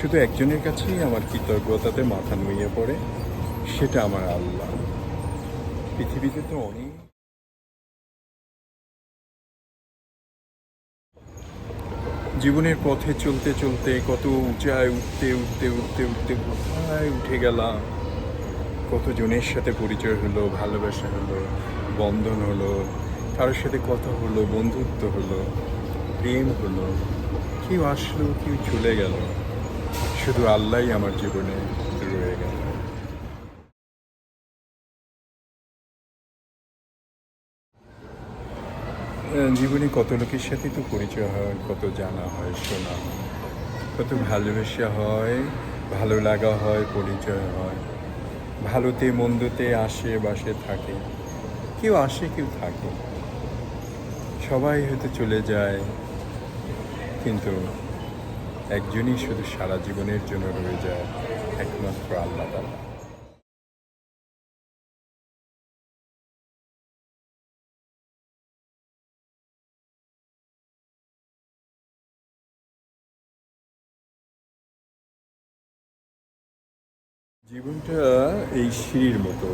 শুধু একজনের কাছেই আমার কৃতজ্ঞতাতে মাথা নুয়ে পড়ে, সেটা আমার আল্লাহ। পৃথিবীতে তো অনেক জীবনের পথে চলতে চলতে কত উঁচায় উঠতে উঠতে উঠতে উঠতে কোথায় উঠে গেলাম। কতজনের সাথে পরিচয় হলো, ভালোবাসা হলো, বন্ধন হলো, কারোর সাথে কথা হলো, বন্ধুত্ব হলো, প্রেম হলো, কেউ আসলো, কেউ চলে গেল। শুধু আল্লাহই আমার জীবনে রয়ে গেল। জীবনে কত লোকের সাথে তো পরিচয় হয়, কত জানা হয়, শোনা হয়। কত ভালোবাসা হয়, ভালো লাগা হয়, পরিচয় হয়। ভালোতে মন্দতে আসে বাসে থাকে। কেউ আসে, কেউ থাকে। সবাই হয়তো চলে যায়, কিন্তু একজনই শুধু সারা জীবনের জন্য রয়ে যায় একমাত্র আল্লাহ জীবনটা এই সিঁড়ির মতো।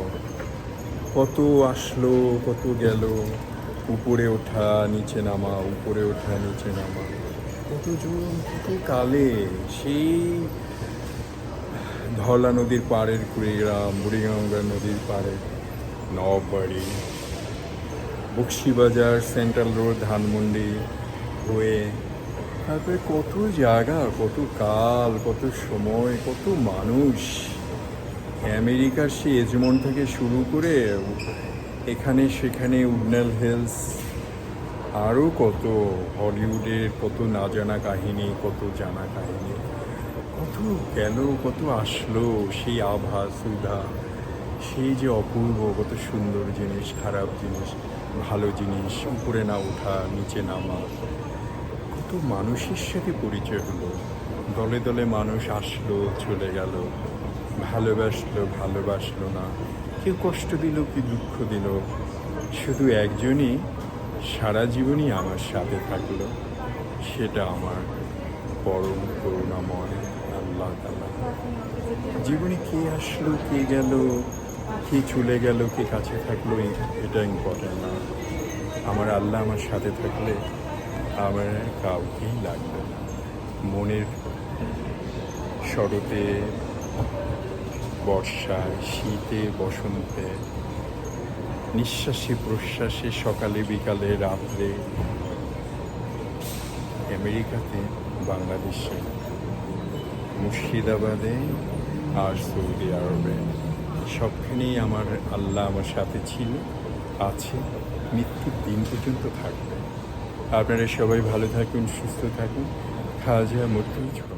কত আসলো, কত গেল, উপরে ওঠা, নিচে নামা, উপরে ওঠা, নিচে নামা। কতজন কত কালে সেই ধলা নদীর পাড়ের কুড়িগ্রাম, বুড়িগঙ্গা নদীর পাড়ে নববাড়ি বক্সিবাজার, সেন্ট্রাল রোড, ধানমন্ডি হয়ে তারপরে কত জায়গা, কত কাল, কত সময়, কত মানুষ। আমেরিকার সে এজমন থেকে শুরু করে এখানে সেখানে উডনাল হিলস আরও কত হলিউডের কত না জানা কাহিনী, কত জানা কাহিনী, কত গেল কত আসলো সেই আভা সুধা সেই যে অপূর্ব, কত সুন্দর জিনিস, খারাপ জিনিস, ভালো জিনিস, উপরে না ওঠা, নিচে নামা, কত মানুষের সাথে পরিচয় হলো, দলে দলে মানুষ আসলো, চলে গেল, ভালোবাসলো ভালোবাসলো না, কেউ কষ্ট দিল কি দুঃখ দিল, শুধু একজনই সারা জীবনই আমার সাথে থাকল, সেটা আমার পরম করুণাময় আল্লাহ তালা জীবনে কে আসলো, কে গেল, কে চলে গেল, কে কাছে থাকল এটা ইম্পর্টেন্ট না। আমার আল্লাহ আমার সাথে থাকলে আমার কাউকেই লাগবে না। মনের শরতে, বর্ষায়, শীতে, বসন্তে নিঃশ্বাসে প্রশ্বাসে সকালে, বিকালে, রাত্রে আমেরিকাতে, বাংলাদেশে, মুর্শিদাবাদে আর সৌদি আরবে। সবখানেই আমার আল্লাহ আমার সাথে ছিল, আছে, মৃত্যুর দিন পর্যন্ত থাকবে। আপনারা সবাই ভালো থাকুন, সুস্থ থাকুন। খাওয়া যাওয়া মৃত্যু